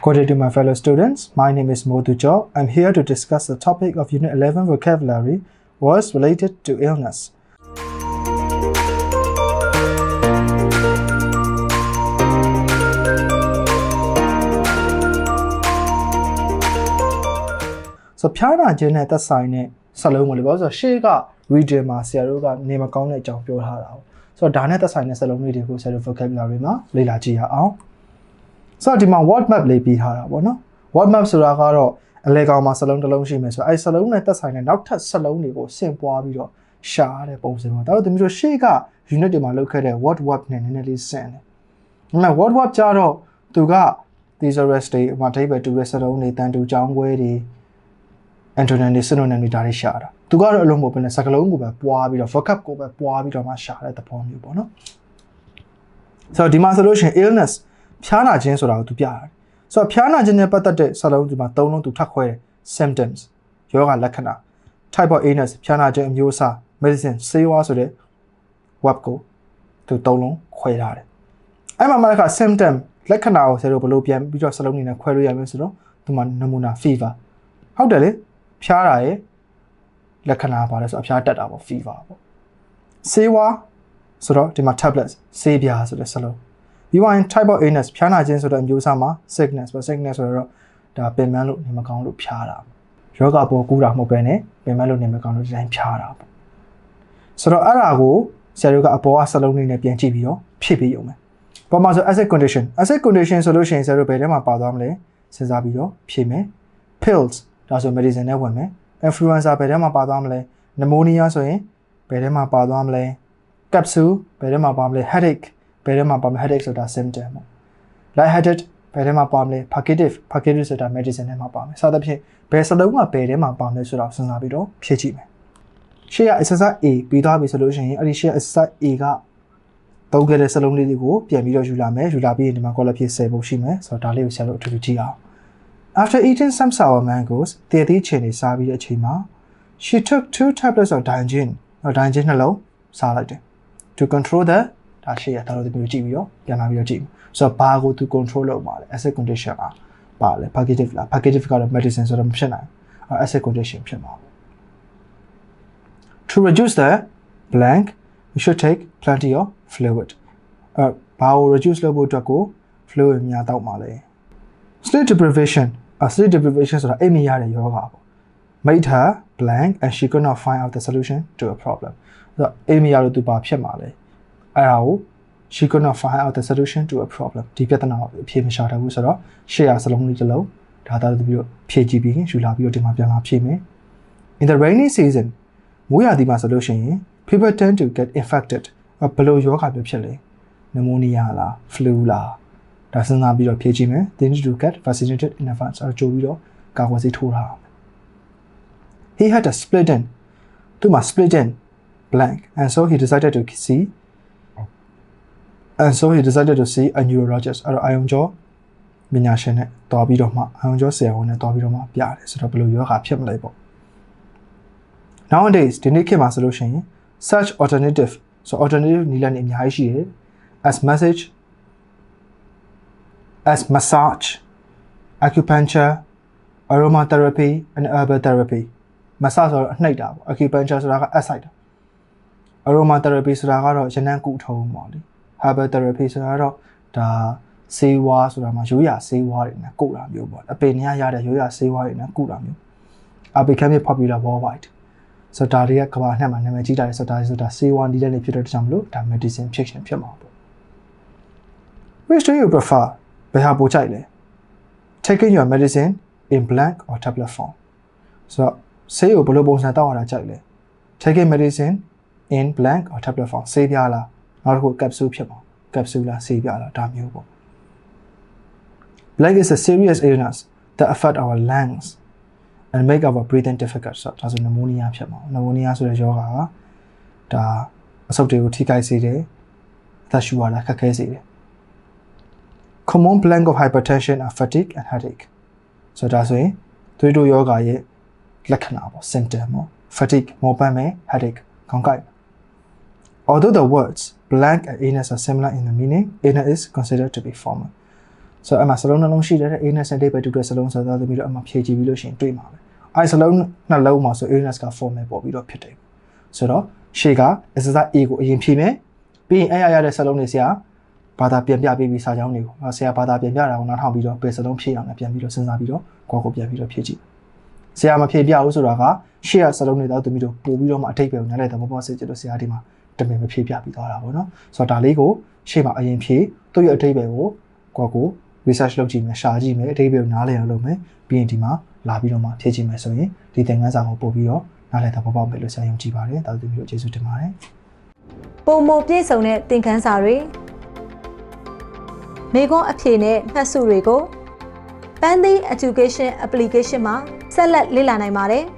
Good day to my fellow students. My name is Modu Jo. I'm here to discuss the topic of Unit 11 vocabulary words related to illness. so ဖျားနာခြင်းနဲ့သက်ဆိုင်တဲ့စလုံးကိုလေပေါ့ဆိုတော့ရှေ့က reader မှာဆရာတို့ကနေမကောင်းတဲ့အကြောင်းပြောထားတာ哦ဆိုတော့ဒါနဲ့သက်ဆိုင်တဲ့စလုံးလေးတွေကိုဆရာတို့ vocabulary မှာလေ့လာကြည့်ရအောင် ဆိုတော့ဒီမှာ word map လေးပြီးထားတာပေါ့နော် word map ဆိုတာကတော့အလဲကောင်မှာစလုံးတစ်လုံးရှိမယ်ဆိုတော့အဲစလုံးနဲ့သက်ဆိုင်တဲ့နောက်ထပ်စလုံးတွေကိုဆင့်ပွားပြီးတော့ရှားတဲ့ပုံစံပေါ့ဒါတော့ဒီမျိုးရှေ့က unit တွေမှာလုပ်ခဲ့တဲ့ word web နဲ့နည်းနည်းလေးဆင့်တယ်ဒါပေမဲ့ word web ကြတော့သူက thesaurus တွေဟိုမှာအဓိပ္ပာယ်တူတဲ့စလုံးတွေတန်တူကြောင်းခွဲတွေ antonym တွေ synonym တွေဒါတွေရှာတာသူကတော့အလုံးမဟုတ်ဘဲနဲ့စကားလုံးကိုပဲပွားပြီးတော့ vocab ကိုပဲပွားပြီးတော့မှရှာတဲ့သဘောမျိုးပေါ့နော်ဆိုတော့ဒီမှာဆိုလို့ရှိရင် illness ဖျားနာခြင်းဆိုတာကိုသူပြရတယ်ဆိုတော့ဖျားနာခြင်းနဲ့ပတ်သက်တဲ့စကားလုံးဒီမှာသုံးလုံးသူထပ်ခွဲတယ် symptoms ယောဂလက္ခဏာ type of illness ဖျားနာခြင်းအမျိုးအစား medicine ဆေးဝါးဆိုတဲ့ web ကိုသူသုံးလုံးခွဲထားတယ်အဲ့မှာမှလည်းက symptom လက္ခဏာကိုဆရာတို့ဘယ်လိုပြန်ပြီးတော့စလုံးနေနဲ့ခွဲလို့ရမလဲဆိုတော့ဒီမှာနမူနာ fever ဟုတ်တယ်လေဖျားတာရဲ့လက္ခဏာပါလဲဆိုအဖျားတက်တာပေါ့ fever ပေါ့ဆေးဝါးဆိုတော့ဒီမှာ tablets ဆေးပြားဆိုတဲ့စလုံး ပြီးရင် type of illness ဖျားနာခြင်းဆိုတဲ့အမျိုးအစားမှာ sickness ပေါ့ sickness ဆိုတော့ဒါပင်ပန်းလို့နေမကောင်းလို့ဖျားတာယောဂပေါ်ကူတာမဟုတ်ပဲねပင်ပန်းလို့နေမကောင်းလို့ဒီတိုင်းဖျားတာပေါ့ဆိုတော့အဲ့ဒါကိုဆရာတို့ကအပေါ်ကစလုံးလေးနဲ့ပြန်ကြည့်ပြီးတော့ဖြည့်ပေးရုံပဲ။ပေါ်မှာဆို acid condition acid condition ဆိုလို့ရှိရင်ဆရာတို့ဘယ်ထဲမှာပါသွားမလဲစဉ်းစားပြီးတော့ဖြည့်မယ် pills ဒါဆို medicine နဲ့ဝင်မယ် influenza ဘယ်ထဲမှာပါသွားမလဲ pneumonia ဆိုရင်ဘယ်ထဲမှာပါသွားမလဲ capsule ဘယ်ထဲမှာပါမလဲ headache ဘ ယ်ထဲမှာပါမလဲ headache ဆိုတာ symptom ပေါ့ lightheaded ဘယ်ထဲမှာပါမလဲ purgative purgative ဆိုတာ medicine ထဲမှာပါမယ်စသဖြင့်ဘယ်စလုံးကဘယ်ထဲမှာပါမလဲဆိုတာစဉ်းစားပြီးတော့ဖြည့်ကြည့်မယ်ရှေ့က exercise A ပြီးသွားပြီဆိုလို့ရှိရင်အဲ့ဒီရှေ့ exercise A ကသုံးခဲ့တဲ့စလုံးလေးတွေကိုပြန်ပြီးတော့ယူလာမယ်ယူလာပြီးရင်ဒီမှာ color ဖြည့်10ပုံရှိမယ်ဆိုတော့ဒါလေးကိုဆရာတို့အထူးထူးကြည့်အောင် After eating some sour mangoes တည်သည့်ချိန်နေစားပြီးတဲ့အချိန်မှာ she took two tablets of Dianjin တော့ Dianjin နှလုံးစားလိုက်တယ် to control the ဒါရှေ့ရဒါတော့ဒီမျိုးကြည့်ပြီးတော့ပြန်လာပြီးတော့ကြည့်ဆိုတော့ဘာကိုသူ control လုပ်ပါလဲ acid condition ပါပါလဲ purgative လား purgative ကတော့ medicine ဆိုတော့မဖြစ်နိုင်ဘူး acid condition ဖြစ်မှာပေါ့ to reduce the blank we should take plenty of fluid အဲဘာကို reduce လုပ်ဖို့အတွက်ကို fluid များတောက်ပါလဲ sleep deprivation uh, sleep deprivation ဆိုတာအိပ်မရတဲ့ယောဂပေါ့ made her blank and she could not find out the solution to a problem ဆိုတော့အိပ်မရလို့သူဘာဖြစ်မှာလဲ အဲ့ဒါကို she could not find out the solution to a problem ဒီပြဿနာကိုအဖြေမရှာတတ်ဘူးဆိုတော့ရှေ့ရစလုံးလေးတစ်လုံးဒါသာပြီးတော့ဖြည့်ကြည့်ပြီးရင်ယူလာပြီးတော့ဒီမှာပြန်လာဖြည့်မယ် in the rainy season မိုးရာသီမှာဆိုလို့ရှိရင် people tend to get infected ဘယ်လိုယောဂါပဲဖြစ်လဲ pneumonia လား flu လားဒါစဉ်းစားပြီးတော့ဖြည့်ကြည့်မယ် they need to get vaccinated in advance အဲ့ကြိုပြီးတော့ကာကွယ်ဆေးထိုးထားအောင် he had a split in သူမှာ split in blank and so he decided to see and so he decided to see a neurologist အဲ့တော့အာယုံကျော်ပညာရှင်နဲ့တွားပြီးတော့မှအာယုံကျော်ဆရာဝန်နဲ့တွားပြီးတော့မှပြတယ်ဆိုတော့ဘယ်လိုယောဂါဖြစ်မလဲပေါ့ nowadays ဒီနေ့ခေတ်မှာဆိုလို့ရှိရင် search alternative ဆို alternative နည်းလမ်းတွေအများကြီးရှိတယ် as message as massage acupuncture aromatherapy and herbal therapy massage ဆိုတော့အနှိပ်တာပေါ့ acupuncture ဆိုတာကအဆိုင်တာ aromatherapy ဆိုတာကတော့ရနံ့ကုထုံးပေါ့လေ herbal therapy ဆိုတာကတော့ဒါဆေးဝါးဆိုတာမှာရိုးရာဆေးဝါးတွေနဲ့ကုတာမျိုးပေါ့အပင်ညရတဲ့ရိုးရာဆေးဝါးတွေနဲ့ကုတာမျိုး are becoming popular worldwide ဆိုတော့ဒါတွေကကမ္ဘာနဲ့မှာနာမည်ကြီးတာလေဆိုတော့ဒါဆိုတာဆေးဝါးနည်းတဲ့ဖြစ်တဲ့ကြောင့်မလို့ဒါ medicine ဖြစ်ရှင်ဖြစ်မှာပေါ့ which do you prefer ဘယ်ဟာပိုကြိုက်လဲ taking your medicine in blank or tablet form ဆိုတော့ဆေးကိုဘယ်လိုပုံစံတောက်ရတာကြိုက်လဲ taking medicine in blank or tablet form ဆေးပြားလား နောက်တစ်ခု capsule ဖြစ်ပါ capsule လားဆေးပြားလားဒါမျိုးပေါ့ blank is a serious illness that affect our lungs and make our breathing difficult ဆိုတော့ဒါဆို pneumonia ဖြစ်မှာ pneumonia ဆိုတဲ့ယောဂါကဒါအဆုတ်တွေကိုထိခိုက်စေတယ်အသက်ရှူရတာခက်ခဲစေတယ် common blank of hypertension are fatigue and headache ဆိုတော့ဒါဆိုရင်သွေးတိုးယောဂါရဲ့လက္ခဏာပေါ့ symptom ပေါ့ fatigue မောပန်းမယ် headache ခေါင်းကိုက် Although the words blank and illness are similar in the meaning, illness is considered to be formal. ဆိုတော့အမှစလုံးနှလုံးရှိတဲ့ illness နဲ့ date တူတဲ့စလုံးဆိုတော့သမီးတို့အမှဖြည့်ကြည့်ပြီးလို့ရှိရင်တွေ့မှာပဲအဲစလုံးနှလုံးမှာဆို illness က formal ပေါ်ပြီးတော့ဖြစ်တယ်ဆိုတော့ရှေ့က exercise A ကိုအရင်ဖြည့်မယ်ပြီးရင်အဲ့ရရတဲ့စလုံးတွေဆရာဘာသာပြန်ပြပေးပြီးစာကြောင်းတွေကိုဆရာဘာသာပြန်ပြတာကိုနားထောင်ပြီးတော့ပဲစလုံးဖြည့်အောင်လည်းပြန်ပြီးတော့စဉ်းစားပြီးတော့ကိုယ့်ကိုပြန်ပြီးတော့ဖြည့်ကြည့်ဆရာမဖြည့်ပြဘူးဆိုတာကရှေ့ရစလုံးတွေတော့သမီးတို့ပို့ပြီးတော့မှအထိတ်ပဲကိုနားလည်တဲ့ဘောပေါက်စစ်ကျတော့ဆရာဒီမှာ တမင်မဖြည့်ပြပြီးသွားတာပေါ့နော်ဆိုတော့ဒါလေးကိုရှေ့မှာအရင်ဖြည့်သူ့ရဲ့အထိတ်ပဲကိုကိုယ့်ကို research လုပ်ကြည့်မယ်ရှာကြည့်မယ်အထိပ္ပယ်ကိုနားလည်အောင်လုပ်မယ်ပြီးရင်ဒီမှာလာပြီးတော့မှဖြည့်ကြည့်မယ်ဆိုရင်ဒီသင်ခန်းစာကိုပို့ပြီးတော့နားလည်သဘောပေါက်မယ်လို့ဆရာယုံကြည်ပါတယ်တာသူမျိုးကျေးဇူးတင်ပါတယ်ပုံမပြည့်စုံတဲ့သင်ခန်းစာတွေမိခွန်းအဖြေနဲ့မှတ်စုတွေကို Pandy Education Application မှာဆက်လက်လေ့လာနိုင်ပါတယ်။